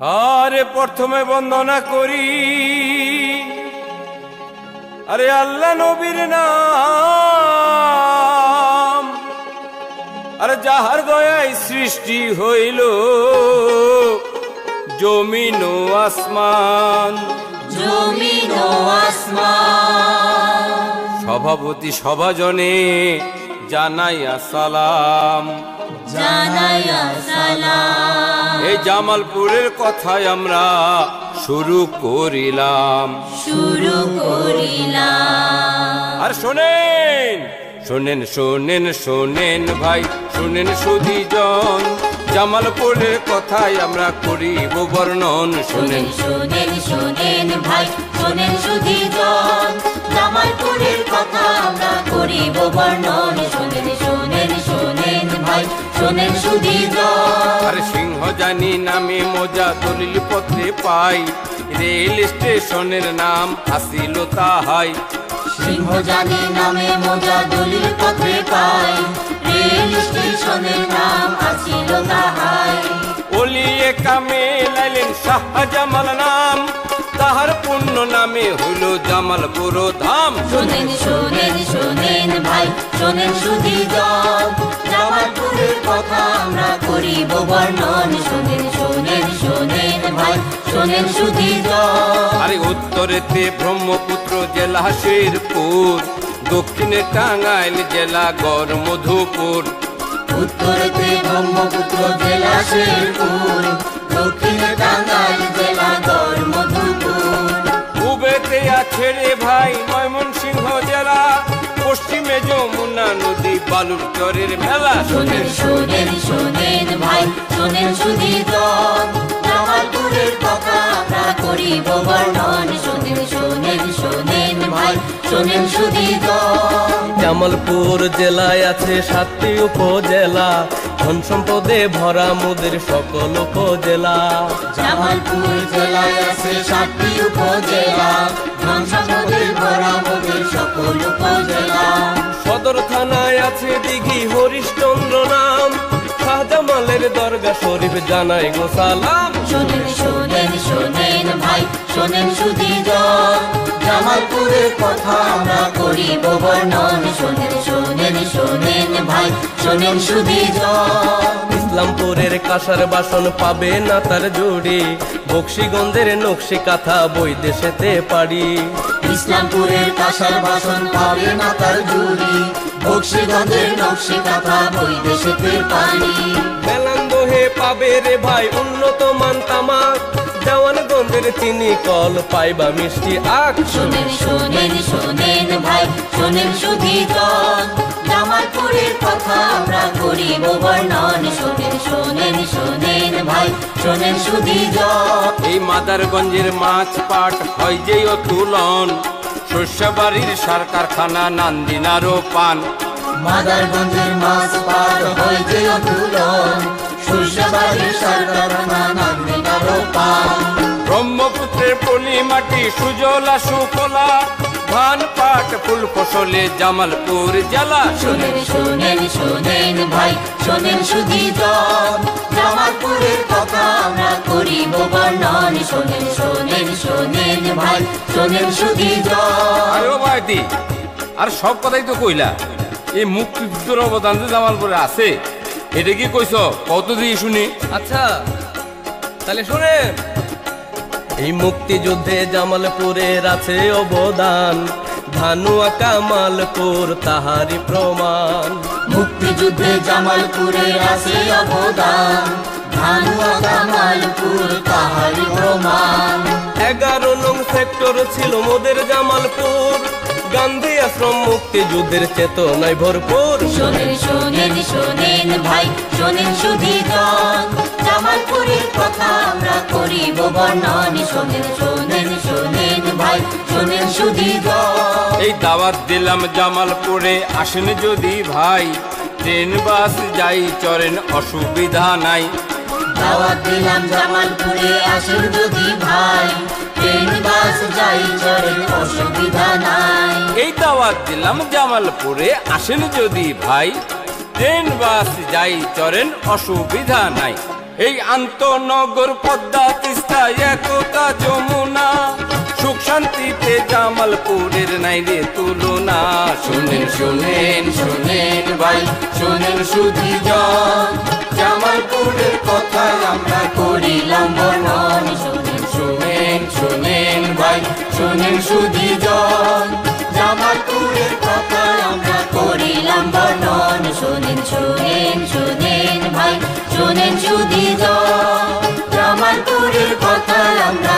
আরে প্রথমে বন্দনা করি। আরে আল্লাহ নবীর নাম। আরে যাহার দয়ায় সৃষ্টি হইল জমিন ও আসমান। জমিন ও আসমান। সভাপতি সভাজনে জানাইয়া সালাম। এই জামালপুরের কথাই আমরা শুরু করিলাম। শুরু করিলাম। আর শোনেন শোনেন শোনেন শোনেন ভাই শোনেন সুদীজন। জামালপুরের কথাই আমরা করিব বর্ণন শোনেন। শোনেন শোনেন ভাই শোনেন সুধী জন জামালপুরের কথা আমরা করিব বর্ণন শোনেন শোনেন সুধী আর সিংহ জানি নামে মজা দলিল পত্রে পাই। রেল স্টেশনের নাম আসিল তাহাই। সিংহ জানি নামে মোজা দলিল পত্রে পাই। রেল স্টেশনের নাম আছিল তাহাই। কামে লাইলেন শাহ জামাল নাম। তাহার পূর্ণ নামে হইল জামালপুর ধাম। শোনেন শোনেন শোনেন ভাই শোনেন সুধী জামালপুরের কথা আমরা করিব বর্ণন। শোনেন শোনেন শোনেন ভাই শোনেন সুধী আরে উত্তরেতে ব্রহ্মপুত্র জেলা শেরপুর দক্ষিণে টাঙ্গাইল জেলা গড় মধুপুর উত্তরেতে ব্রহ্মপুত্র জেলা শেরপুর দক্ষিণে টাঙ্গাইল জেলা গড় আছে রে ভাই ময়মনসিংহ জেলা। পশ্চিমে যমুনা নদী বালুর চরের মেলা। শোনেন শোনেন শোনেন ভাই শোনেন সুধী জামালপুরের কথা আমরা করিব বর্ণন। শোনেন শোনেন শোনেন ভাই শোনেন সুধী জামালপুর জেলায় আছে সাতটি উপজেলা। ধন সম্পদে ভরা মোদের সকল উপজেলা। জামালপুর জেলায় আছে সাতটি উপজেলা। ধন সম্পদে ভরা মোদের সকল উপজেলা। সদর থানায় আছে দিঘি হরিশচন্দ্র নাম। শাহজামালের দরগা শরীফ জানাই গো সালাম। শোনেন ভাই শোনেন সুধী জামালপুরের কথা আমরা করিব বর্ণন। শোনেন শোনেন শোনেন ভাই শোনেন সুধী ইসলামপুরের কাঁসার বাসন পাবে না তার জুড়ি। বক্সিগন্ধের নকশি কাঁথা বই দেশেতে পারি ইসলামপুরের কাঁসার বাসন পাবে না তার জুড়ি। বক্সিগঞ্জের নকশি কাঁথা বই দেশেতে পানি মেলান্দহে পাবে রে ভাই উন্নত মান তামাক। দেওয়ানগঞ্জের চিনি কল পাইবা মিষ্টি আখ শোনেন শোনেন শোনেন ভাই শোনেন সুধী জন জামালপুরের কথা আমরা করিব বর্ণন। শোনেন শোনেন শোনেন ভাই শোনেন সুধী জন এই মাদারগঞ্জের মাছ পাট হয় যে তুলন শস্যবাড়ির সার কারখানা নান্দিনারও পান। মাদারগঞ্জের মাছ পার হইতে তুলন সূর্যবাড়ির সরকার নান্দিনারও পান। ব্রহ্মপুত্রের পলি মাটি সুজলা সুফলা ধান পাট ফুল ফসলে জামালপুর জেলা। শোনেন শোনেন শোনেন ভাই শোনেন সুধী জামালপুরের কথা আমরা করিব বর্ণন। শোনেন শোনেন শোনেন ভাই শোনেন সুধী জন আরে ভাইটি আর সব কথাই তো কইলা। এই মুক্তিযুদ্ধের অবদান যে জামালপুরে আছে এটা কি কইছ? কত দিয়ে শুনি? আচ্ছা তাহলে শুনেন। এই মুক্তিযুদ্ধে জামালপুরের আছে অবদান। ধানুয়া কামালপুর তাহারি প্রমাণ। মুক্তিযুদ্ধে জামালপুরের আছে অবদান। ধানুয়া জামালপুর তাহারি প্রমাণ। এগারো নং সেক্টর ছিল মোদের জামালপুর। গান্ধী আশ্রম মুক্তিযুদ্ধের চেতনায় ভরপুর। শোনেন শোনেন শোনেন ভাই শোনেন সুধী জন জামালপুরের কথা আমরা করিব বর্ণন। শোনেন শোনেন শোনেন ভাই শোনেন এই দাওয়াত দিলাম জামালপুরে আসেন যদি ভাই। ট্রেন বাস যাই চরেন অসুবিধা নাই। দাওয়াত দিলাম জামালপুরে আসুন যদি ভাই। এই দাওয়াত দিলাম জামালপুরে, আসেন যদি ভাই। ট্রেন বাস যাই চরেন অসুবিধা নাই। এই আন্তনগর পদ্মা তিস্তা একতা যমুনা। সুখ শান্তিতে জামালপুরের নাই রে তুলনা। শুনেন শুনেন শুনেন ভাই, শুনেন সুধি জামালপুরের কথা আমরা করিলাম বর্ণন। সুধি জন জামালপুরের কথা আমরা করিলাম বর্ণন। শোনেন শোনেন শোনেন ভাই, শোনেন জন জামালপুরের কথা আমরা